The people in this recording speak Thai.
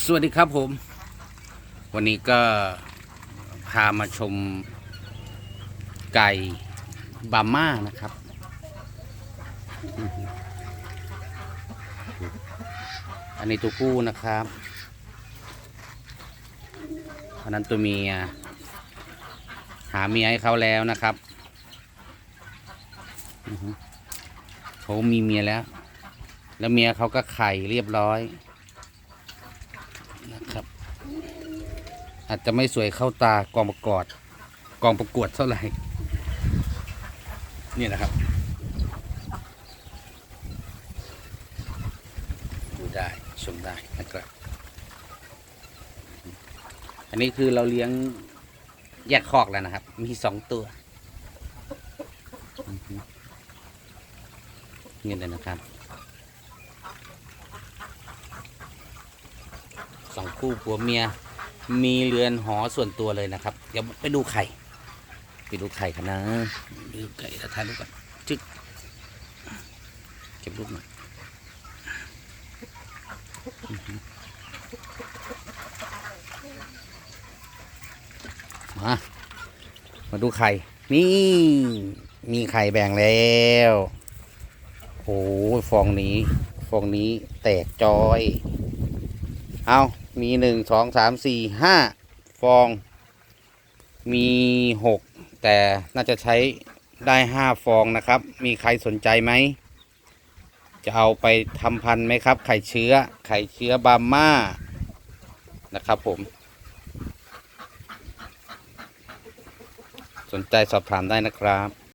สวัสดีครับผม วันนี้ก็พามาชมไก่บาม่านะครับ อันนี้ตัวผู้นะครับอันนั้นตัวเมีย หาเมียให้เขาแล้วนะครับอือฮึเขามีเมียแล้ว แล้วเมียเขาก็ไข่เรียบร้อย นะครับ อาจจะไม่สวยเข้าตากองประกวดกองประกวดเท่าไหร่ นี่นะครับดูได้ชมได้นะครับ อันนี้คือเราเลี้ยงแยกคอกแล้วนะครับ มีสองตัวนี่เลยนะครับ สองคู่ผัวเมีย มีเรือนหอส่วนตัวเลยนะครับ เดี๋ยวไปดูไข่ ไปดูไข่กันนะดูไก่แล้วถ่ายรูก่อนจึ๊กเก็บรูปหน่อยมามาดูไข่ นี่ มีไข่แบ่งแล้วโอ้ยฟองนี้ ฟองนี้แตกจอย เอา มีหนึ่งสองสามสี่ห้าฟอง มีหกแต่น่าจะใช้ได้ห้าฟองนะครับ มีใครสนใจไหม จะเอาไปทำพันธุ์ไหมครับ ไข่เชื้อ ไข่เชื้อบาม่านะครับผม สนใจสอบถามได้นะครับ